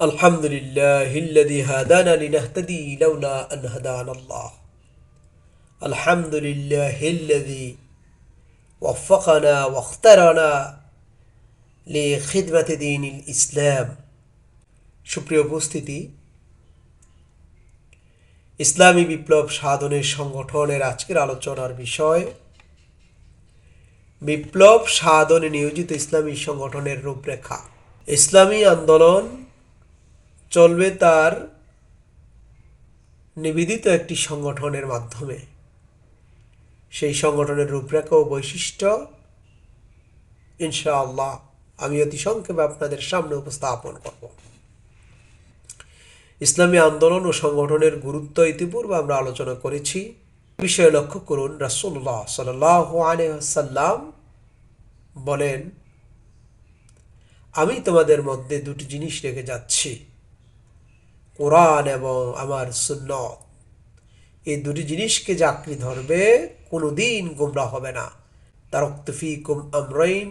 الحمد لله الذي هدانا لنهتدي لولا أن هدانا الله الحمد لله الذي وفقنا واختارنا لخدمة دين الإسلام সুপ্রিয় উপস্থিতি ইসলামী বিপ্লব সাধনের সংগঠনের আজকের আলোচনার বিষয় বিপ্লব সাধনে নিয়োজিত ইসলামী সংগঠনের রূপরেখা ইসলামী আন্দোলন চলবে তার নিবেদিত একটি সংগঠনের মাধ্যমে। সেই সংগঠনের রূপরেখা ও বৈশিষ্ট্য ইনশাআল্লাহ আমি অতি সংক্ষেপে আপনাদের সামনে উপস্থাপন করব। ইসলামী আন্দোলন ও সংগঠনের গুরুত্ব ইতিপূর্বে আমরা আলোচনা করেছি। বিষয়ে লক্ষ্য করুন রাসুল্লাহ সাল্লাহ আলহাম বলেন, আমি তোমাদের মধ্যে দুটি জিনিস রেখে যাচ্ছি। কোরআন এবং আমার সুন্নত। এই দুটি জিনিসকে যে ধরবে কোনো দিন গুমরা হবে না। তারক্তফিকুম আমরাইন,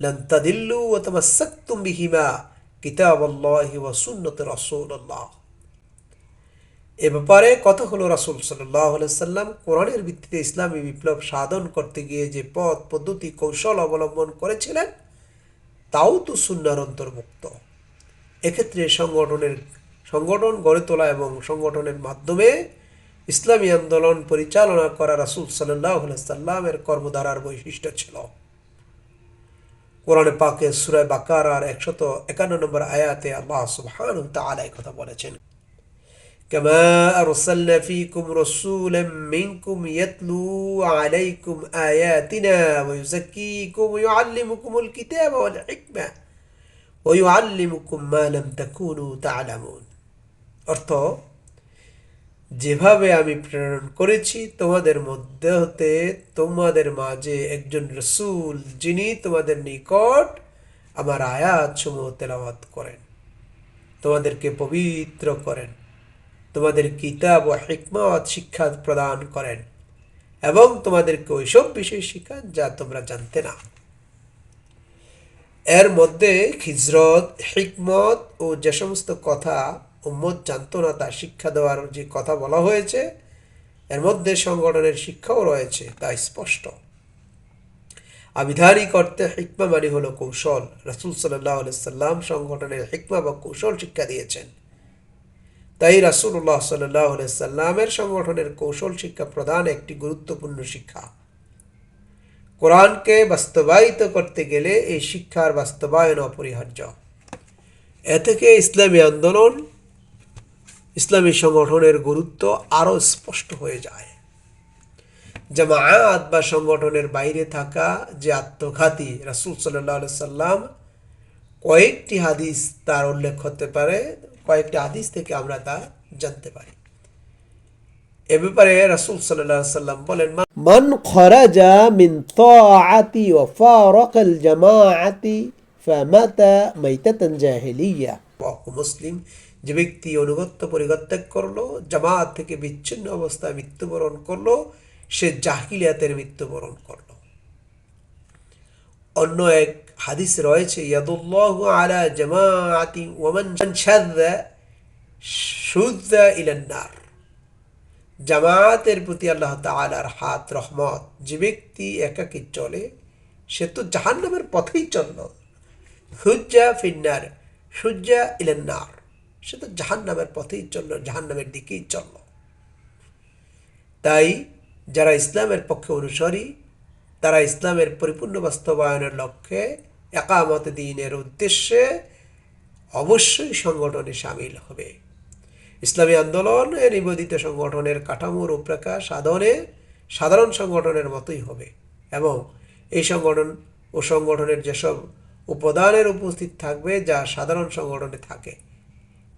লান তাদিল্লু ওয়া তামাসসাকতুম বিহিমা কিতাবাল্লাহি ওয়া সুন্নত রাসূলুল্লাহ। এ ব্যাপারে কথা হলো রাসূল সাল্লাম কোরআনের ভিত্তিতে ইসলামী বিপ্লব সাধন করতে গিয়ে যে পথ, পদ্ধতি, কৌশল অবলম্বন করেছিলেন, তাও তো সুন্নার অন্তর্ভুক্ত। এক্ষেত্রে সংগঠনের সংগঠন গড়ে তোলা এবং সংগঠনের মাধ্যমে ইসলামী আন্দোলন পরিচালনা করা রাসুল সাল্লাহ সাল্লামের কর্মধারার বৈশিষ্ট্য ছিল কোরআনে পাকে সুরায় বাকার আর একশত একান্ন নম্বর আয়াতে আল্লাহ সুবহান তাআলা কথা বলেছেন كما أرسلنا فيكم رسولا منكم يتلو عليكم آياتنا ويزكيكم ويعلمكم الكتاب والحكمة ويعلمكم ما لم تكونوا تعلمون অর্থ, যেভাবে আমি প্রেরণ করেছি, তোমাদের মধ্যে হতে তোমাদের মাঝে একজন রসুল যিনি তোমাদের নিকট আমার আয়াত সমূহ করেন। তোমাদেরকে পবিত্র করেন। তোমাদের কিতাব ও হিকমত শিক্ষা প্রদান করেন এবং তোমাদেরকে ওইসব বিষয় শিখান যা তোমরা জানতে না। এর মধ্যে খিজরত, হিকমত ও যে সমস্ত কথা উম্মত জানতো না তা শিক্ষা দেওয়ার যে কথা বলা হয়েছে, এর মধ্যে সংগঠনের শিক্ষাও রয়েছে, তা স্পষ্ট। আবিধানিক অর্থে হিকমা মানে হলো কৌশল। রাসুল সাল্লাহ সাল্লাম সংগঠনের হিকমা বা কৌশল শিক্ষা দিয়েছেন। তাই রাসুল্লাহ সাল্লাহ সাল্লামের সংগঠনের কৌশল শিক্ষা প্রদান একটি গুরুত্বপূর্ণ শিক্ষা। কোরআনকে বাস্তবায়িত করতে গেলে এই শিক্ষার বাস্তবায়ন অপরিহার্য। এ থেকে ইসলামী আন্দোলন ইসলামী সংগঠনের গুরুত্ব আরও স্পষ্ট হয়ে যায়। জামায়াত বা সংগঠনের বাইরে থাকা যে আত্মঘাতী রাসুল সাল্লাহ সাল্লাম কয়েকটি হাদিস তার উল্লেখ হতে পারে কয়েকটি হাদিস থেকে আমরা তা জানতে পারি। এ ব্যাপারে রাসুল সাল্লাহ সাল্লাম বলেন মান খরাজা মিন তাআতি ওয়া ফারাকাল জামাআতি ফামাতা মাইতাতান জাহিলিয়া। মুসলিম যে ব্যক্তি অনুগত্য পরিত্যাগ করল, জামাত থেকে বিচ্ছিন্ন অবস্থায় মৃত্যুবরণ করল, সে জাহিলিয়াতের মৃত্যুবরণ করল। অন্য এক হাদিস রয়েছে, ইয়াদুল্লাহু আলা জামাআতি ওয়ামান শাযযা শুযযা ইলান নার। জামাতের প্রতি আল্লাহ তালার হাত, রহমত, যে ব্যক্তি একাকি চলে, সে তো জাহান্নামের পথেই চলল। হুজ্জা ফিন্নার সুজ্জা ইলেন্নার সে তো জাহান্নামের পথেই চলল, জাহান্নামের দিকেই চলল। তাই যারা ইসলামের পক্ষে অনুসারী, তারা ইসলামের পরিপূর্ণ বাস্তবায়নের লক্ষ্যে একামত দিনের উদ্দেশ্যে অবশ্যই সংগঠনে সামিল হবে। ইসলামী আন্দোলন নিবেদিত সংগঠনের কাঠামো রূপরেখা সাধনে সাধারণ সংগঠনের মতোই হবে এবং এই সংগঠন ও সংগঠনের যেসব উপাদানের উপস্থিত থাকবে, যা সাধারণ সংগঠনে থাকে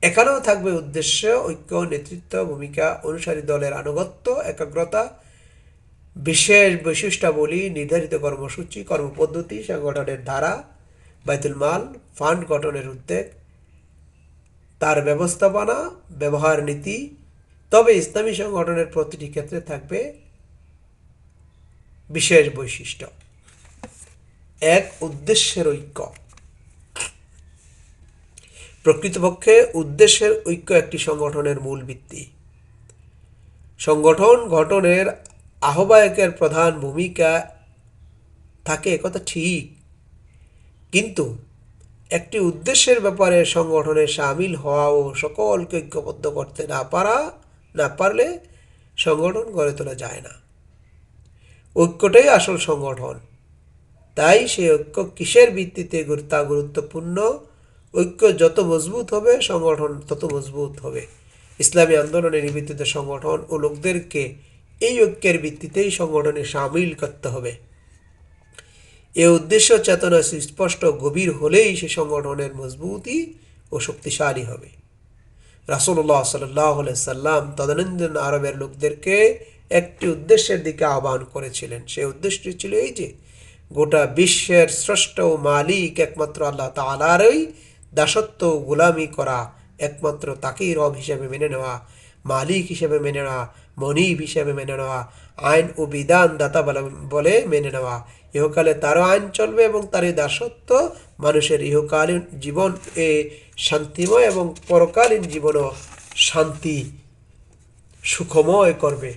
এখানেও থাকবে উদ্দেশ্য, ঐক্য, নেতৃত্ব, ভূমিকা, অনুসারী দলের আনুগত্য, একাগ্রতা, বিশেষ বৈশিষ্ট্যাবলী, নির্ধারিত কর্মসূচি, কর্মপদ্ধতি, সংগঠনের ধারা, বাইতুল মাল, ফান্ড গঠনের উদ্যোগ, তার ব্যবস্থাপনা, ব্যবহার নীতি। তবে ইসলামী সংগঠনের প্রতিটি ক্ষেত্রে থাকবে বিশেষ বৈশিষ্ট্য। এক, উদ্দেশ্যের ঐক্য। প্রকৃতপক্ষে উদ্দেশ্যের ঐক্য একটি সংগঠনের মূল ভিত্তি। সংগঠন গঠনের আহ্বায়কের প্রধান ভূমিকা থাকে একথা ঠিক। কিন্তু একটি উদ্দেশ্যের ব্যাপারে সংগঠনে সামিল হওয়া ও সকলকে ঐক্যবদ্ধ করতে না পারা, না পারলে সংগঠন গড়ে তোলা যায় না। ঐক্যটাই আসল সংগঠন। তাই সেই ঐক্য কিসের ভিত্তিতে তা গুরুত্বপূর্ণ ঐক্য যত মজবুত হবে, সংগঠন তত মজবুত হবে। ইসলামী আন্দোলনের নিবেদিত সংগঠন ও লোকদেরকে এই ঐক্যের ভিত্তিতেই সংগঠনে সামিল করতে হবে। এ উদ্দেশ্য চেতনা সুস্পষ্ট গভীর হলেই সে সংগঠনের মজবুতি ও শক্তিশালী হবে। রাসুল্লাহ সাল্লাহ সাল্লাম তদানন্দন আরবের লোকদেরকে একটি উদ্দেশ্যের দিকে আহ্বান করেছিলেন। সে উদ্দেশ্যটি ছিল এই যে, গোটা বিশ্বের স্রষ্ট ও মালিক একমাত্র আল্লাহ তালারই দাসত্ব গোলামি করা একমাত্র তাকেই রব হিসেবে মেনে নেওয়া, মালিক হিসেবে মেনে নেওয়া, মনিব হিসেবে মেনে নেওয়া, আইন ও বিধান দাতা বলে মেনে নেওয়া। ইহকালে তারও আইন চলবে এবং তারই দাসত্ব মানুষের ইহকালীন জীবন এ শান্তিময় এবং পরকালীন জীবনও শান্তি সুখময় করবে।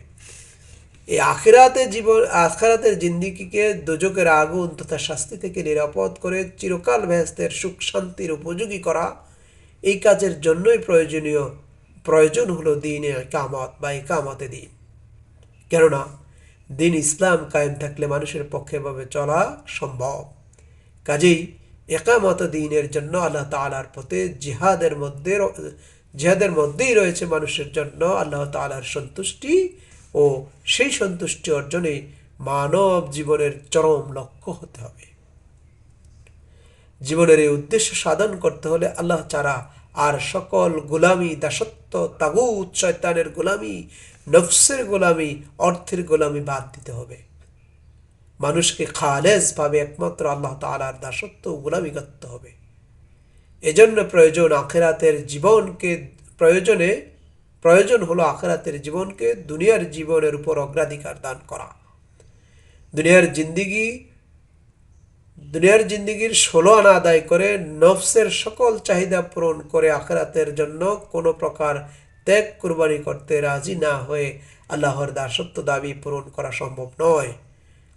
এই আখেরাতে জীবন, আখেরাতের জিন্দিগিকে দোজকের আগুন তথা শাস্তি থেকে নিরাপদ করে চিরকাল ভেস্তের সুখ শান্তির উপযোগী করা, এই কাজের জন্যই প্রয়োজনীয়, প্রয়োজন হলো দিনে কামত বা একামতে দিন। কেননা, দিন ইসলাম কায়েম থাকলে মানুষের পক্ষে ভাবে চলা সম্ভব। কাজেই একামত দিনের জন্য আল্লাহ তালার পথে জিহাদের মধ্যে জিহাদের মধ্যেই রয়েছে মানুষের জন্য আল্লাহ তালার সন্তুষ্টি ও সেই সন্তুষ্টি অর্জনে মানব জীবনের চরম লক্ষ্য হতে হবে। জীবনের এই উদ্দেশ্য সাধন করতে হলে আল্লাহ ছাড়া আর সকল গোলামি, দাসত্ব, তাগুত, শয়তানের গোলামি, নফসের গোলামি, অর্থের গোলামি বাদ দিতে হবে। মানুষকে খালেজ ভাবে একমাত্র আল্লাহ তালার দাসত্ব গোলামি করতে হবে। এজন্য প্রয়োজন আখেরাতের জীবনকে প্রয়োজনে প্রয়োজন হলো আখেরাতের জীবনকে দুনিয়ার জীবনের উপর অগ্রাধিকার দান করা। দুনিয়ার জিন্দিগি, দুনিয়ার জিন্দিগির ষোলো আনা আদায় করে নফসের সকল চাহিদা পূরণ করে আখেরাতের জন্য কোনো প্রকার ত্যাগ কুরবানি করতে রাজি না হয়ে আল্লাহর দাসত্ব দাবি পূরণ করা সম্ভব নয়।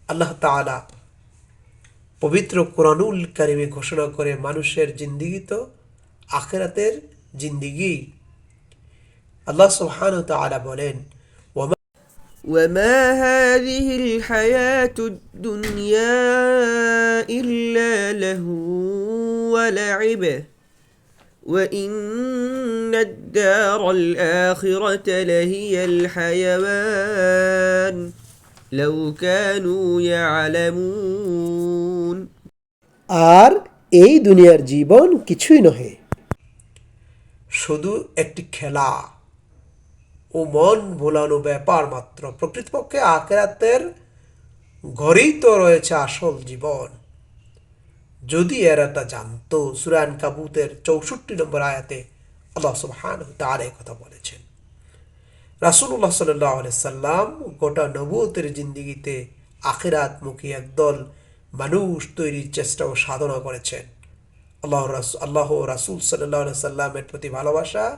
আল্লাহ তাআলা পবিত্র কোরআনুল কারিমে ঘোষণা করে, মানুষের জিন্দিগি তো আখেরাতের জিন্দিগি আল্লাহ সুবহানাহু ওয়া তাআলা বলেন ওয়ামা وما هذه الحياة الدنيا إلا له ولعب وإن الدار الآخرة لهي الحيوان لو كانوا يعلمون আর এই দুনিয়ার জীবন কিছুই নহে শুধু একটি খেলা ও মন ভোলানো ব্যাপার মাত্র। প্রকৃতপক্ষে আখেরাতের ঘরেই তো রয়েছে আসল জীবন। যদি এরা তা জানতো সুরান কাবুতের চৌষট্টি নম্বর আয়াতে আল্লাহ সুবহান তার কথা বলেছেন। রাসুল্লাহ সাল্লাহ সাল্লাম গোটা নবুতের জিন্দিগিতে আখেরাতমুখী একদল মানুষ তৈরির চেষ্টা ও সাধনা করেছেন। আল্লাহ রাস- আল্লাহ রাসুল সাল্লাহ সাল্লামের প্রতি ভালোবাসা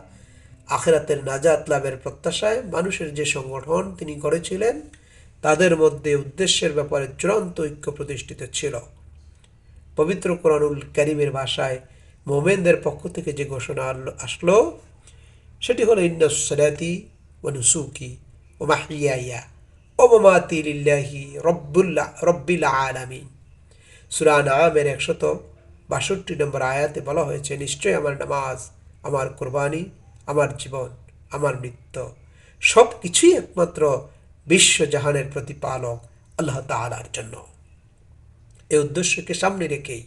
আখেরাতের নাজাত লাভের প্রত্যাশায় মানুষের যে সংগঠন তিনি গড়েছিলেন, তাদের মধ্যে উদ্দেশ্যের ব্যাপারে চূড়ান্ত ঐক্য প্রতিষ্ঠিত ছিল। পবিত্র কোরআনুল করিমের ভাষায় মোমেনদের পক্ষ থেকে যে ঘোষণা আসলো, সেটি হলো, ইন্না সলাতি ও নুসুকি ও মাহিয়াইয়া ও মামাতি লিল্লাহি রব্বুল্লাহ রব্বিল আলামিন। সুরা নামের একশত বাষট্টি নম্বর আয়াতে বলা হয়েছে, নিশ্চয়ই আমার নামাজ, আমার কোরবানি আমার জীবন, আমার মৃত্যু সব কিছুই একমাত্র বিশ্বজাহানের প্রতিপালক আল্লাহ তাআলার জন্য। এই উদ্দেশ্যকে সামনে রেখেই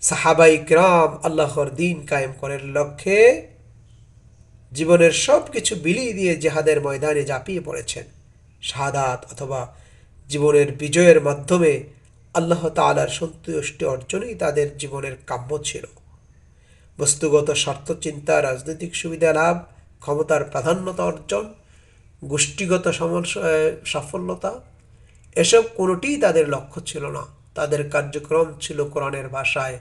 সাহাবাই গ্রাম আল্লাহর দিন কায়েম করার লক্ষ্যে জীবনের সব কিছু বিলিয়ে দিয়ে জেহাদের ময়দানে ঝাঁপিয়ে পড়েছেন। শাহাদাত অথবা জীবনের বিজয়ের মাধ্যমে আল্লাহ তাআলার সন্তুষ্টি অর্জনই তাদের জীবনের কাম্য ছিল। বস্তুগত স্বার্থ, চিন্তা, রাজনৈতিক সুবিধা, লাভ, ক্ষমতার প্রাধান্যতা অর্জন, গোষ্ঠীগত সাফল্যতা, এসব কোনোটিই তাদের লক্ষ্য ছিল না। তাদের কার্যক্রম ছিল কোরআনের ভাষায়,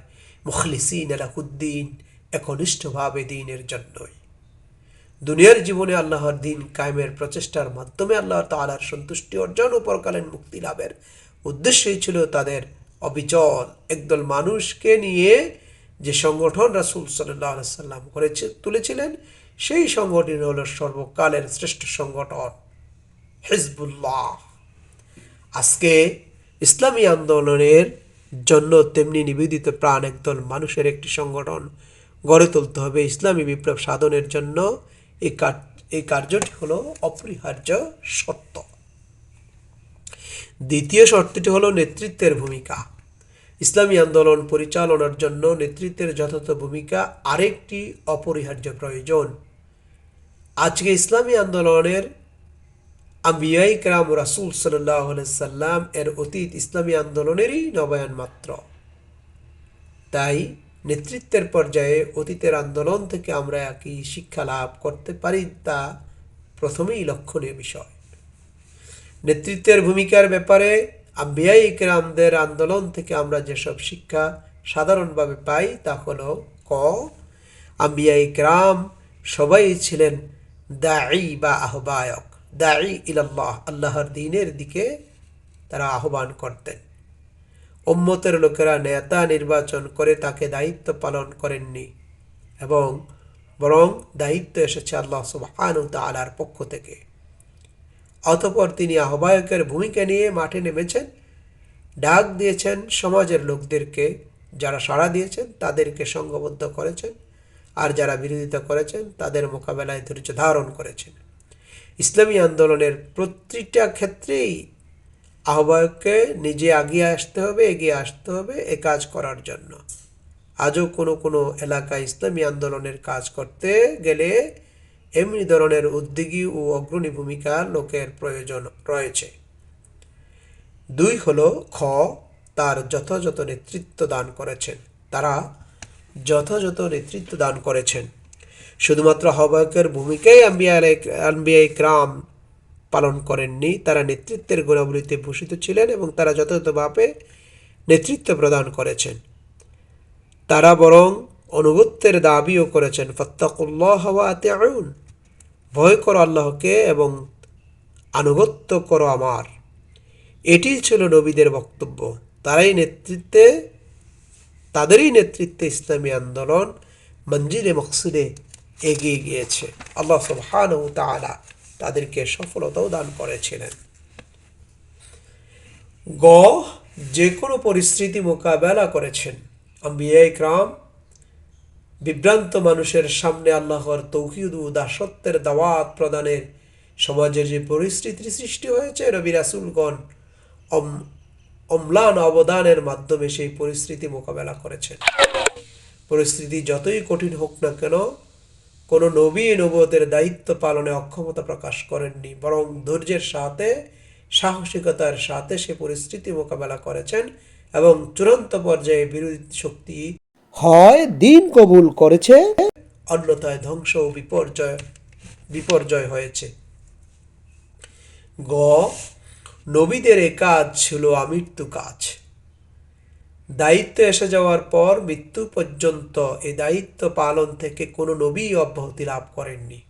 মুখলিসিন আলাহুদ্দিন, একনিষ্ঠভাবে দিনের জন্যই। দুনিয়ার জীবনে আল্লাহর দিন কায়েমের প্রচেষ্টার মাধ্যমে আল্লাহ তাআলার সন্তুষ্টি অর্জন ও পরকালীন মুক্তি লাভের উদ্দেশ্যই ছিল তাদের অবিচল, একদল মানুষকে নিয়ে যে সংগঠন রাসূল সাল্লাম করেছে, তুলেছিলেন, সেই সংগঠন হল সর্বকালের শ্রেষ্ঠ সংগঠন, হিজবুল্লাহ। আজকে ইসলামী আন্দোলনের জন্য তেমনি নিবেদিত প্রাণ একদল মানুষের একটি সংগঠন গড়ে তুলতে হবে ইসলামী বিপ্লব সাধনের জন্য। এই এই কার্যটি হলো অপরিহার্য সত্য দ্বিতীয় শর্তটি হলো নেতৃত্বের ভূমিকা। ইসলামী আন্দোলন পরিচালনার জন্য নেতৃত্বের যথাযথ ভূমিকা আরেকটি অপরিহার্য প্রয়োজন। আজকে ইসলামী আন্দোলনের আম্বিয়াই কেরাম রাসুল সাল্লাহ সাল্লাম এর অতীত ইসলামী আন্দোলনেরই নবায়ন মাত্র। তাই নেতৃত্বের পর্যায়ে অতীতের আন্দোলন থেকে আমরা একই শিক্ষা লাভ করতে পারি তা প্রথমেই লক্ষণীয় বিষয়। নেতৃত্বের ভূমিকার ব্যাপারে আম্বিয়াই কেরামদের আন্দোলন থেকে আমরা যেসব শিক্ষা সাধারণভাবে পাই তা হলো ক আম্বিয়াই কেরাম সবাই ছিলেন দাঈ বা আহ্বায়ক। দাঈ ইলাল্লাহ, আল্লাহর দিনের দিকে তারা আহ্বান করতেন। উম্মতের লোকেরা নেতা নির্বাচন করে তাকে দায়িত্ব পালন করেননি এবং বরং দায়িত্ব এসেছে আল্লাহ সুবহানাহু তাআলার পক্ষ থেকে। অতপর তিনি আহ্বায়কের ভূমিকা নিয়ে মাঠে নেমেছেন। ডাক দিয়েছেন সমাজের লোকদেরকে, যারা সাড়া দিয়েছেন তাদেরকে সংঘবদ্ধ করেছেন আর যারা বিরোধিতা করেছেন তাদের মোকাবেলায় ধৈর্য ধারণ করেছেন। ইসলামী আন্দোলনের প্রতিটা ক্ষেত্রেই আহ্বায়ককে নিজে আগিয়ে আসতে হবে, এগিয়ে আসতে হবে এ কাজ করার জন্য। আজও কোনো কোনো এলাকায় ইসলামী আন্দোলনের কাজ করতে গেলে এমনি ধরনের উদ্যোগী ও অগ্রণী ভূমিকার লোকের প্রয়োজন রয়েছে। দুই হলো খ, তার যথাযথ নেতৃত্ব দান করেছেন। তারা যথাযথ নেতৃত্ব দান করেছেন। শুধুমাত্র আহ্বায়কের ভূমিকাই আম্বিয়া ইকরাম পালন করেননি, তারা নেতৃত্বের গুণাবলীতে ভূষিত ছিলেন এবং তারা যথাযথভাবে নেতৃত্ব প্রদান করেছেন। তারা বরং অনুগত্যের দাবিও করেছেন, ফত্তাকুল্লাহ আতিউন। ভয় করো আল্লাহকে এবং আনুগত্য করো আমার। এটি ছিল নবীদের বক্তব্য। তারাই নেতৃত্বে, তাদেরই নেতৃত্বে ইসলামী আন্দোলন মঞ্জিরে মকসুদে এগিয়ে গিয়েছে। আল্লাহ সুবহানাহু তাআলা তাদেরকে সফলতাও দান করেছিলেন। গ, যে কোনো পরিস্থিতি মোকাবেলা করেছেন। আম্বিয়া ইকরাম বিভ্রান্ত মানুষের সামনে আল্লাহর তৌহিদ ও দাসত্বের দাওয়াত প্রদানের সমাজে যে পরিস্থিতির সৃষ্টি হয়েছে রবি রাসুলগণ অম্লান অবদানের মাধ্যমে সেই পরিস্থিতি মোকাবেলা করেছেন। পরিস্থিতি যতই কঠিন হোক না কেন, কোনো নবী নবতের দায়িত্ব পালনে অক্ষমতা প্রকাশ করেননি, বরং ধৈর্যের সাথে, সাহসিকতার সাথে সে পরিস্থিতি মোকাবেলা করেছেন এবং চূড়ান্ত পর্যায়ে বিরোধী শক্তি হয়, দিন কবুল করেছে। অন্যথায় ধ্বংস ও বিপর্যয় বিপর্যয় হয়েছে। গ, নবীদের এ কাজ ছিল আমৃত্যু কাজ। দায়িত্ব এসে যাওয়ার পর মৃত্যু পর্যন্ত এই দায়িত্ব পালন থেকে কোনো নবী অব্যাহতি লাভ করেননি।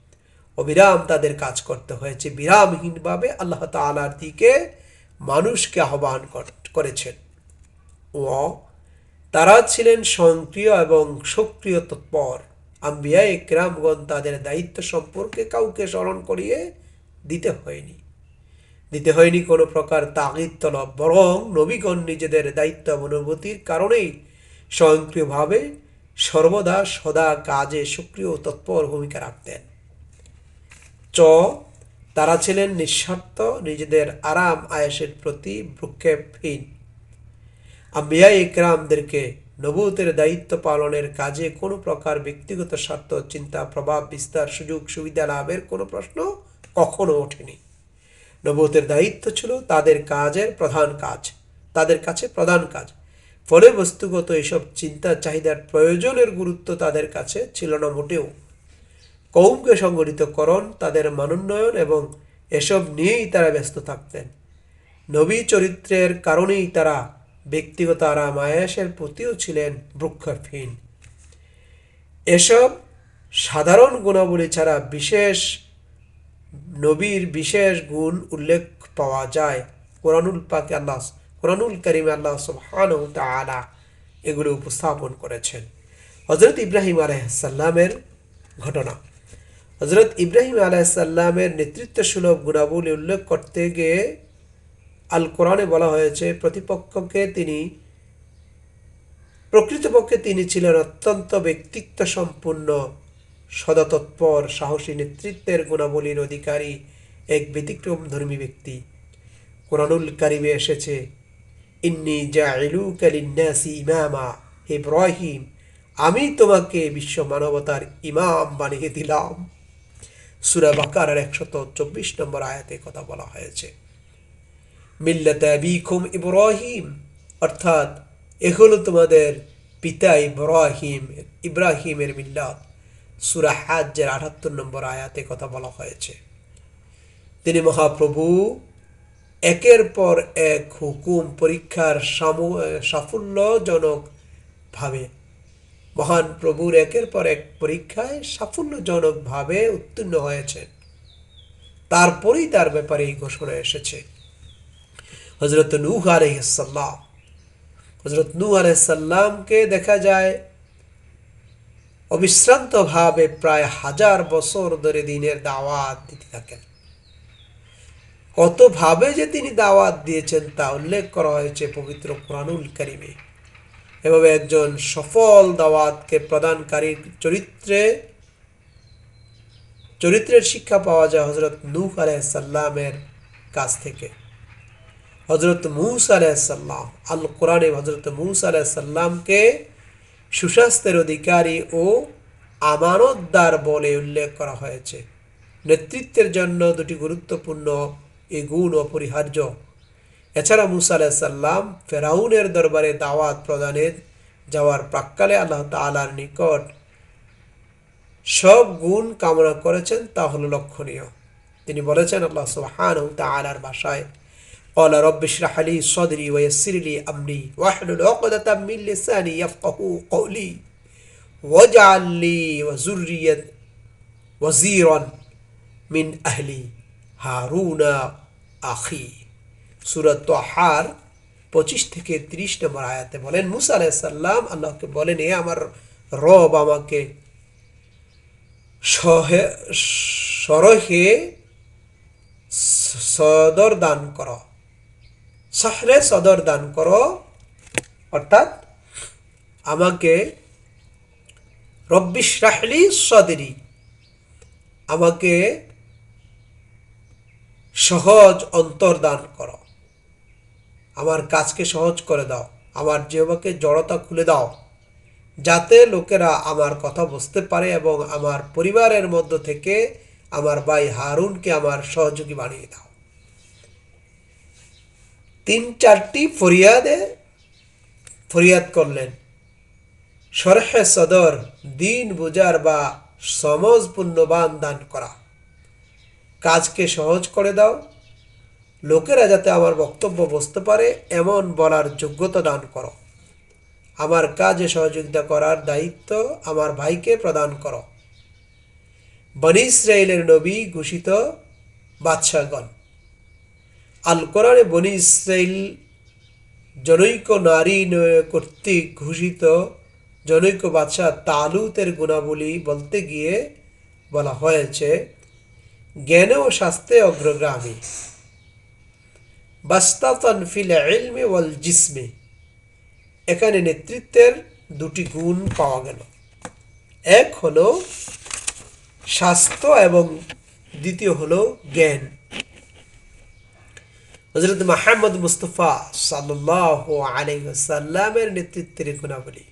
অবিরাম তাদের কাজ করতে হয়েছে। বিরামহীনভাবে আল্লাহ তাআলার দিকে মানুষকে আহ্বান কর- করেছেন। ও তারা ছিলেন সক্রিয় এবং সক্রিয় তৎপর। আম্বিয়া, একরামগণ তাদের দায়িত্ব সম্পর্কে কাউকে স্মরণ করিয়ে দিতে হয়নি। দিতে হয়নি কোনো প্রকার তাগিদ তলব, বরং নবীগণ নিজেদের দায়িত্ব অনুভূতির কারণেই স্বয়ংক্রিয়ভাবে সর্বদা সদা কাজে সক্রিয় তৎপর ভূমিকা রাখতেন। চ, তারা ছিলেন নিঃস্বার্থ, নিজেদের আরাম আয়েসের প্রতি ভ্রুক্ষেপহীন। আম্বিয়া ইকরামদেরকে নবুতের দায়িত্ব পালনের কাজে কোনো প্রকার ব্যক্তিগত স্বার্থ, চিন্তা, প্রভাব, বিস্তার, সুযোগ, সুবিধা লাভের কোনো প্রশ্ন কখনো ওঠেনি। নবুতের দায়িত্ব ছিল তাদের কাজের প্রধান কাজ, তাদের কাছে প্রধান কাজ। ফলে বস্তুগত এসব চিন্তা চাহিদার প্রয়োজনের গুরুত্ব তাদের কাছে ছিল না মোটেও। কৌমকে সংগঠিতকরণ, তাদের মানোন্নয়ন এবং এসব নিয়েই তারা ব্যস্ত থাকতেন। নবী চরিত্রের কারণেই তারা ব্যক্তিগত আরাম আয়াসের প্রতিও ছিলেন বৃক্ষহীন এসব সাধারণ গুণাবলী ছাড়া বিশেষ নবীর বিশেষ গুণ উল্লেখ পাওয়া যায়। কোরআনুল পাকে আল্লাহ, কোরআনুল করিম আল্লাহ সুবহান তালা এগুলো উপস্থাপন করেছেন। হজরত ইব্রাহিম আলাইসাল্লামের ঘটনা। হজরত ইব্রাহিম আলাইসাল্লামের নেতৃত্ব সুলভ গুণাবলী উল্লেখ করতে গিয়ে আল কোরআনে বলা হয়েছে, প্রতিপক্ষকে তিনি, প্রকৃতপক্ষে তিনি ছিলেন অত্যন্ত ব্যক্তিত্ব সম্পূর্ণ সদতৎপর, সাহসী নেতৃত্বের গুণাবলীর অধিকারী, এক ব্যতিক্রম ধর্মী ব্যক্তি। কোরআনুল কারিমে এসেছে, ইন্নি জাইলু কালিন্নাসি ইমামা ইব্রাহিম, আমি তোমাকে বিশ্ব মানবতার ইমাম বানিয়ে দিলাম। সুরা বাকার একশত চব্বিশ নম্বর আয়াতে কথা বলা হয়েছে। মিল্লাত আবিকুম ইব্রাহিম। অর্থাৎ এ হলো তোমাদের পিতা ইব্রাহিম, ইব্রাহিমের মিল্লাত। সুরা হাজ্জের আটাত্তর নম্বর আয়াতে কথা বলা হয়েছে। তিনি মহাপ্রভু, একের পর এক হুকুম পরীক্ষার সাফল্যজনকভাবে মহান প্রভুর একের পর এক পরীক্ষায় সাফল্যজনকভাবে উত্তীর্ণ হয়েছেন। তারপরেই তার ব্যাপারে এই ঘোষণা এসেছে। হজরত নূহ আলহিসাল্লাম হজরত নূহ আলহিসাল্লামকে দেখা যায় অবিশ্রান্তভাবে প্রায় হাজার বছর ধরে দিনের দাওয়াত দিতে থাকেন। কতভাবে যে তিনি দাওয়াত দিয়েছেন তা উল্লেখ করা হয়েছে পবিত্র কোরআনুল কারিমে। এভাবে একজন সফল দাওয়াতকে প্রদানকারীর চরিত্রে, চরিত্রের শিক্ষা পাওয়া যায় হজরত নূহ আলাইসাল্লামের কাছ থেকে। হজরত মুস আলাইসাল্লাম আল কোরআনে হজরত মুস আলাইসাল্লামকে সুস্বাস্থ্যের অধিকারী ও আমানতদার বলে উল্লেখ করা হয়েছে। নেতৃত্বের জন্য দুটি গুরুত্বপূর্ণ এই গুণ অপরিহার্য এছাড়া মুসা আলাইসাল্লাম ফেরাউনের দরবারে দাওয়াত প্রদানে যাওয়ার প্রাক্কালে আল্লাহ তালার নিকট সব গুণ কামনা করেছেন, তা হলো লক্ষণীয়। তিনি বলেছেন, আল্লাহ সুবহান তালার ভাষায় قال رب اشرح لي صدري ويسر لي امري واحلل عقدة من لساني يفقهوا قولي واجعل لي وذرية وزيرا من اهلي هارون আখি সুরত তোহার পঁচিশ থেকে তিরিশ নম্বর আয়াতে বলেন মুসা আলাইসাল্লাম আল্লাহকে বলেন এ আমার রব আমাকে সহে সরহে সদর দান কর শহরে সদর দান করো। অর্থাৎ আমাকে রব্বিশ রাহলি সদরি। আমাকে সহজ অন্তর দান করো। আমার কাজকে সহজ করে দাও। আমার জিহ্বাকে জড়তা খুলে দাও। যাতে লোকেরা আমার কথা বুঝতে পারে এবং আমার পরিবারের মধ্য থেকে আমার ভাই হারুনকে আমার সহযোগী বানিয়ে দাও। তিন চারটি ফরিয়াদে ফরিয়াদ করলেন। সরহে সদর দিন বুজার বা সমজ পুণ্যবান দান করা। কাজকে সহজ করে দাও। লোকেরা যাতে আমার বক্তব্য বুঝতে পারে, এমন বলার যোগ্যতা দান করো। আমার কাজে সহযোগিতা করার দায়িত্ব আমার ভাইকে প্রদান করো। বনি ইসরায়েলের নবী ঘোষিত বাদশাহগণ। আল কোরআনে বনি ইসরায়েল জনৈক নারী কর্তৃক ঘোষিত জনৈক বাদশাহ তালুতের গুণাবলী বলতে গিয়ে বলা হয়েছে, জ্ঞানে ও স্বাস্থ্যে অগ্রগামী। বাস্তাতন ফিল ইলমে ওয়াল জিসমে। এখানে নেতৃত্বের দুটি গুণ পাওয়া গেল। এক হলো স্বাস্থ্য এবং দ্বিতীয় হলো জ্ঞান। হজরত মাহমদ মুস্তফা সাল্লাহ আলাইসাল্লামের নেতৃত্বের গুণাবলী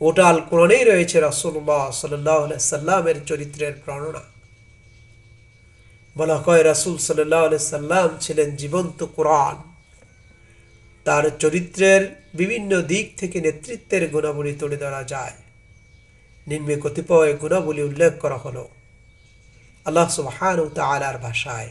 ওটা আল কোরআনেই রয়েছে রাসুল্লাহ সাল্লাহ সাল্লামের চরিত্রের বর্ণনা বলা হয় রাসুল সাল্লাম ছিলেন জীবন্ত কোরআন। তার চরিত্রের বিভিন্ন দিক থেকে নেতৃত্বের গুণাবলী তুলে ধরা যায়। নিম্নে কতিপয় গুণাবলী উল্লেখ করা হলো। আল্লাহ সুবহান তালার ভাষায়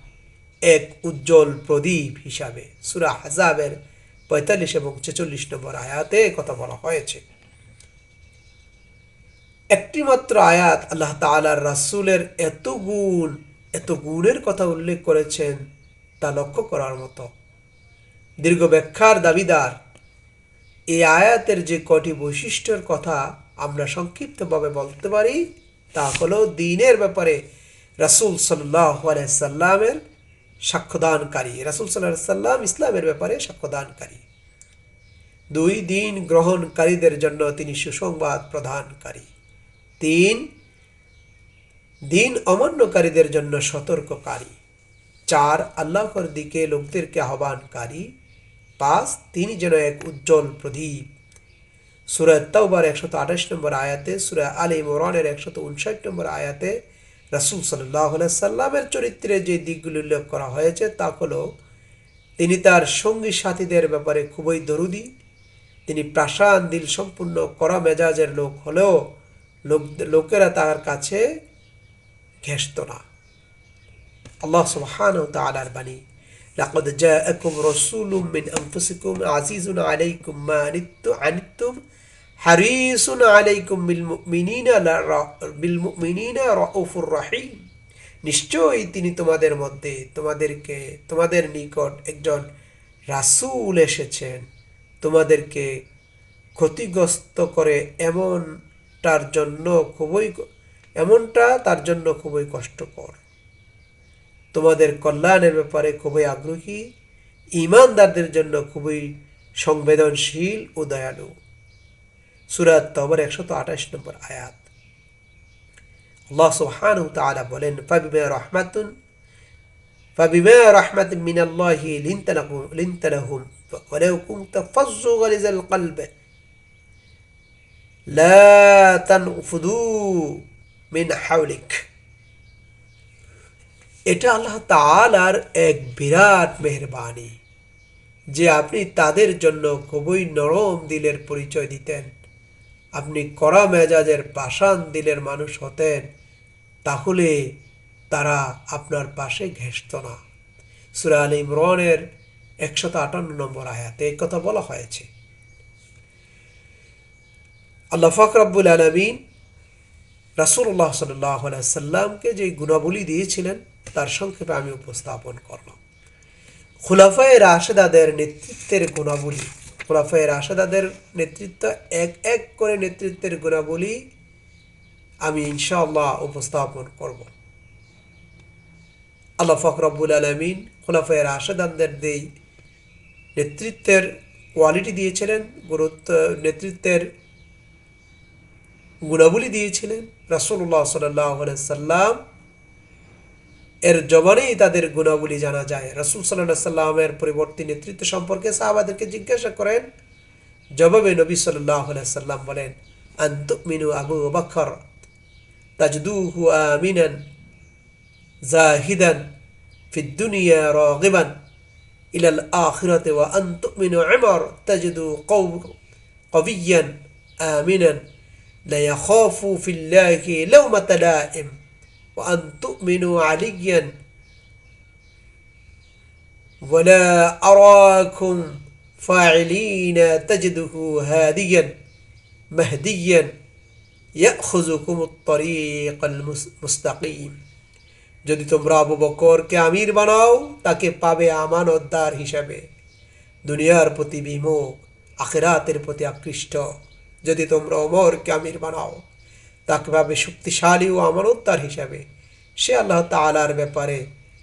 এক উজ্জ্বল প্রদীপ হিসাবে। সুরা হাজাবের পঁয়তাল্লিশ এবং ছেচল্লিশ নম্বর আয়াতে কথা বলা হয়েছে। একটি মাত্র আয়াত আল্লাহ তালার রাসূলের এত গুণ, এত গুণের কথা উল্লেখ করেছেন তা লক্ষ্য করার মতো। দীর্ঘ ব্যাখ্যার দাবিদার এই আয়াতের যে কটি বৈশিষ্ট্যের কথা আমরা সংক্ষিপ্তভাবে বলতে পারি, তা হলো দিনের ব্যাপারে রাসূল সাল্লাহ সাল্লামের সাক্ষ্যদানকারী। রাসূল সাল্লাহ সাল্লাম ইসলামের ব্যাপারে সাক্ষ্যদানকারী। দুই, দিন গ্রহণকারীদের জন্য তিনি সুসংবাদ প্রদানকারী। তিন, দিন অমান্যকারীদের জন্য সতর্ককারী। চার, আল্লাহর দিকে লোকদেরকে আহ্বানকারী। পাঁচ, তিনি যেন এক উজ্জ্বল প্রদীপ। সুরা তাওবার একশত আঠাশ নম্বর আয়াতে, সুরা আলী মোরানের একশত উনষাট নম্বর আয়াতে রাসুল সাল্লাহ সাল্লামের চরিত্রে যে দিকগুলি উল্লেখ করা হয়েছে তা হলো তিনি তার সঙ্গী সাথীদের ব্যাপারে খুবই দরুদি তিনি প্রাসান দিল সম্পূর্ণ করা মেজাজের লোক হলেও লোক লোকেরা তার কাছে ঘেসত না আল্লাহ সুবহানাহু ওয়া তাআলার বাণী لقد جاءكم رسول من أنفسكم عزيز عليكم ما عنتم হারিসুন আলাইকুম বিল মুমিনিনা নিশ্চয়ই তিনি তোমাদের মধ্যে, তোমাদেরকে, তোমাদের নিকট একজন রাসুল এসেছেন। তোমাদেরকে ক্ষতিগ্রস্ত করে এমনটার জন্য খুবই এমনটা তার জন্য খুবই কষ্টকর। তোমাদের কল্যাণের ব্যাপারে খুবই আগ্রহী, ইমানদারদের জন্য খুবই সংবেদনশীল ও দয়ালু। সুরাত তবর একশত আঠাশ নম্বর আয়াত। আল্লাহ বলেন, ফাবিমা ফাবিমা মিনাল্লাহি ওয়ালাউ ফাজ্জু গালিজাল কলব, লা তানফুদু মিন হাওলিক। এটা আল্লাহ তাআলার এক বিরাট মেহেরবানি, যে আপনি তাদের জন্য খুবই নরম দিলের পরিচয় দিতেন। আপনি কড়া মেজাজের পাষাণ দিলের মানুষ হতেন, তাহলে তারা আপনার পাশে ঘেসত না। সুরা আল ইমরানের একশত আটান্ন নম্বর আয়াতে এই কথা বলা হয়েছে। আল্লাহ ফকরাবুল আলমিন রাসুল্লাহ সাল্লাহ সাল্লামকে যে গুণাবলী দিয়েছিলেন, তার সংক্ষেপে আমি উপস্থাপন করলাম। খুলাফায় রাশেদাদের নেতৃত্বের গুণাবলী খুলাফায় রাশেদাদের নেতৃত্ব, এক এক করে নেতৃত্বের গুণাবলী আমি ইনশাআল্লাহ উপস্থাপন করব। আল্লাহ ফকরাবুল আলমিন খোলাফায় রাশেদানদের দেই নেতৃত্বের কোয়ালিটি দিয়েছিলেন, গুরুত্ব, নেতৃত্বের গুণাবলী দিয়েছিলেন। রাসুল্লাহ সাল্লাহ সাল্লাম এর জবানেই তাদের গুণাবলী জানা যায় রাসুল সাল্লাহ সাল্লামের পরিবর্তী নেতৃত্ব সম্পর্কে সাহাবাদেরকে জিজ্ঞাসা করেন জবাবে নবী সাল্লাহ সাল্লাম বলেন আন্তমিনু আবু বকর তাজদুহু আমিনান زاهدا في الدنيا راغبا إلى الآخرة وأن تؤمن عمر تجد قو قويا آمنا لا يخاف في الله لومة لائم وأن تؤمنوا عليا ولا أراكم فاعلين تجده هاديا مهديا يأخذكم الطريق المستقيم যদি তোমরা আবু বকরকে আমির বানাও তাকে পাবে আমানতদার হিসাবে দুনিয়ার প্রতি বিমুখ আখেরাতের প্রতি আকৃষ্ট যদি তোমরা ওমরকে আমির বানাও তাকে পাবে শক্তিশালী ও আমানতদার হিসাবে। সে আল্লাহ তালার ব্যাপারে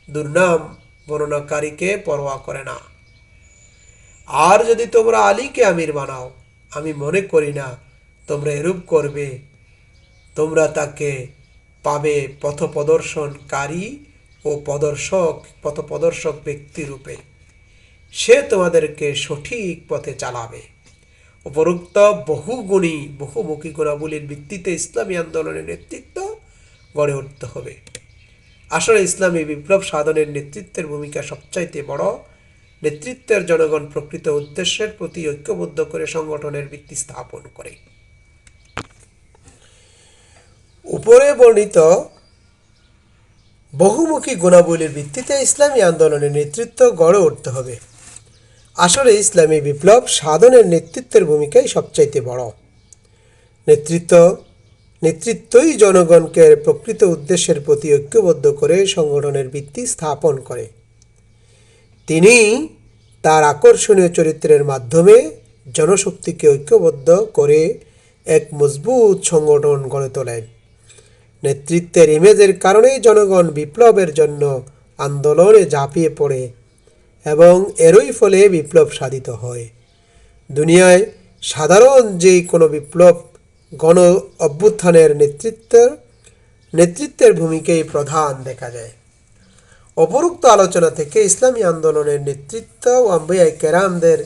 দুর্নাম বর্ণনাকারীকে পরোয়া করে না। আর যদি তোমরা আলীকে আমির বানাও, আমি মনে করি না তোমরা এরূপ করবে। তোমরা তাকে পাবে পথপ্রদর্শনকারী ও প্রদর্শক, পথপ্রদর্শক ব্যক্তিরূপে সে তোমাদেরকে সঠিক পথে চালাবে। উপরোক্ত বহুগুণী, বহুমুখী গুণাবলীর ভিত্তিতে ইসলামী আন্দোলনের নেতৃত্ব গড়ে উঠতে হবে। আসলে ইসলামী বিপ্লব সাধনের নেতৃত্বের ভূমিকা সবচাইতে বড়। নেতৃত্বের জনগণ প্রকৃত উদ্দেশ্যের প্রতি ঐক্যবদ্ধ করে সংগঠনের ভিত্তি স্থাপন করে। উপরে বর্ণিত বহুমুখী গুণাবলীর ভিত্তিতে ইসলামী আন্দোলনের নেতৃত্ব গড়ে উঠতে হবে। আসলে ইসলামী বিপ্লব সাধনের নেতৃত্বের ভূমিকাই সবচাইতে বড়। নেতৃত্ব, নেতৃত্বই জনগণকে প্রকৃত উদ্দেশ্যের প্রতি ঐক্যবদ্ধ করে সংগঠনের ভিত্তি স্থাপন করে। তিনি তার আকর্ষণীয় চরিত্রের মাধ্যমে জনশক্তিকে ঐক্যবদ্ধ করে এক মজবুত সংগঠন গড়ে তোলেন। নেতৃত্বের ইমেজের কারণেই জনগণ বিপ্লবের জন্য আন্দোলনে ঝাঁপিয়ে পড়ে এবং এরই ফলে বিপ্লব সাধিত হয়। দুনিয়ায় সাধারণ যে কোনো বিপ্লব, গণ অভ্যুত্থানের নেতৃত্বের নেতৃত্বের ভূমিকাই প্রধান দেখা যায়। অপরুক্ত আলোচনা থেকে ইসলামী আন্দোলনের নেতৃত্ব ও আম্বিয়াই কেরামদের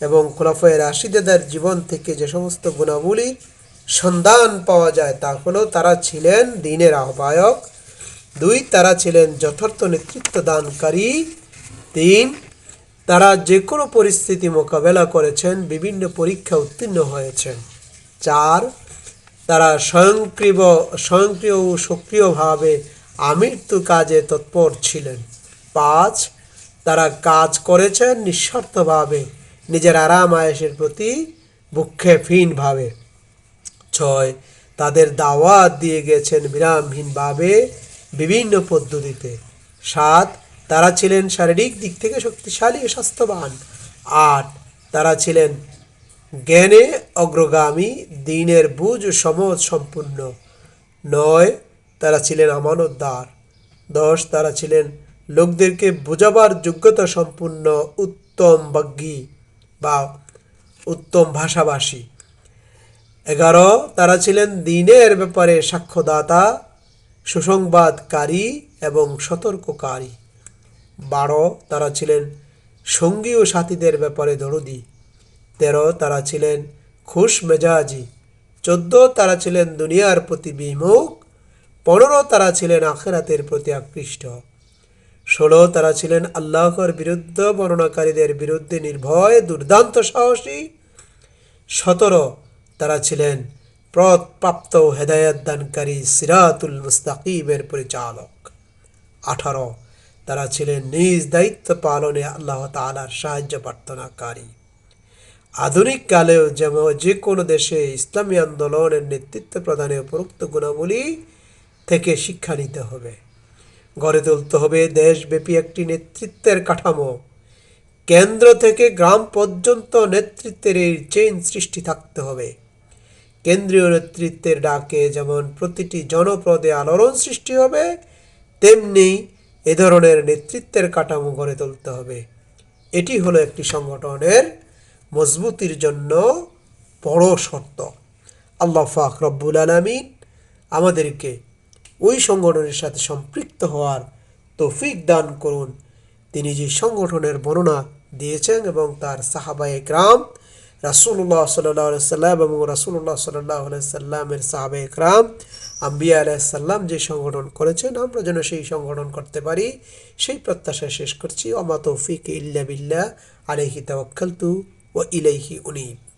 এবং খোলাফায় রাশিদাদের জীবন থেকে যে সমস্ত গুণাবলীর সন্ধান পাওয়া যায় তা হলো তারা ছিলেন দিনের আহ্বায়ক, দুই তারা ছিলেন যথার্থ নেতৃত্ব দানকারী তিন তারা যে কোনো পরিস্থিতি মোকাবেলা করেছেন, বিভিন্ন পরীক্ষা উত্তীর্ণ হয়েছেন। চার, তারা স্বয়ংক্রিয় স্বয়ংক্রিয় ও সক্রিয়ভাবে আমৃত্যু কাজে তৎপর ছিলেন। পাঁচ, তারা কাজ করেছেন নিঃস্বার্থভাবে, নিজের আরাম আয়েসের প্রতি ভূক্ষেপহীনভাবে ছয়, তাদের দাওয়াত দিয়ে গেছেন বিরামহীনভাবে বিভিন্ন পদ্ধতিতে। সাত তারা ছিলেন শারীরিক দিক থেকে শক্তিশালী স্বাস্থ্যবান। আট তারা ছিলেন জ্ঞানে অগ্রগামী, দিনের বুঝ ও সমজ সম্পূর্ণ। নয়, তারা ছিলেন আমানতদার। দশ, তারা ছিলেন লোকদেরকে বোঝাবার যোগ্যতা সম্পূর্ণ উত্তম বাগ্যী বা উত্তম ভাষাভাষী। এগারো, তারা ছিলেন দিনের ব্যাপারে সাক্ষ্যদাতা, সুসংবাদকারী এবং সতর্ককারী। বারো, তারা ছিলেন সঙ্গী ও সাথীদের ব্যাপারে দরদি। তেরো, তারা ছিলেন খুশ মেজাজি। চোদ্দ, তারা ছিলেন দুনিয়ার প্রতি বিমুখ। পনেরো, তারা ছিলেন আখেরাতের প্রতি আকৃষ্ট। ষোলো, তারা ছিলেন আল্লাহর বিরুদ্ধ বর্ণনাকারীদের বিরুদ্ধে নির্ভয়, দুর্দান্ত সাহসী। সতেরো, তারা ছিলেন প্রাপ্ত হেদায়ত দানকারী সিরাতুল মুস্তাকিমের পরিচালক। আঠারো তারা ছিলেন নিজ দায়িত্ব পালনে আল্লাহ তালার সাহায্য প্রার্থনাকারী। আধুনিক কালেও যেমন যে কোনো দেশে ইসলামী আন্দোলনের নেতৃত্ব প্রদানে উপরোক্ত গুণাবলী থেকে শিক্ষা নিতে হবে। গড়ে তুলতে হবে দেশব্যাপী একটি নেতৃত্বের কাঠামো। কেন্দ্র থেকে গ্রাম পর্যন্ত নেতৃত্বের এই চেইন সৃষ্টি থাকতে হবে। কেন্দ্রীয় নেতৃত্বের ডাকে যেমন প্রতিটি জনপদে আলোড়ন সৃষ্টি হবে, তেমনি এ ধরনের নেতৃত্বের কাঠামো গড়ে তুলতে হবে। এটি হলো একটি সংগঠনের মজবুতির জন্য বড় শর্ত। আল্লাহ ফাক রব্বুল আলমিন আমাদেরকে ওই সংগঠনের সাথে সম্পৃক্ত হওয়ার তৌফিক দান করুন। তিনি যে সংগঠনের বর্ণনা দিয়েছেন এবং তার সাহাবায়ে গ্রাম রাসুল্লাহ সাল্লাহ সাল্লাম এবং রাসুল্লাহ সাল্লাহ সাল্লামের সাহাবে ইকরাম আম্বিয়া আলাইসাল্লাম যে সংগঠন করেছেন, আমরা যেন সেই সংগঠন করতে পারি। সেই প্রত্যাশা শেষ করছি। অমা তৌফিক ইল্লা বিল্লা আলহি তাওয়াক্কালতু ও ইলাইহি উনিব।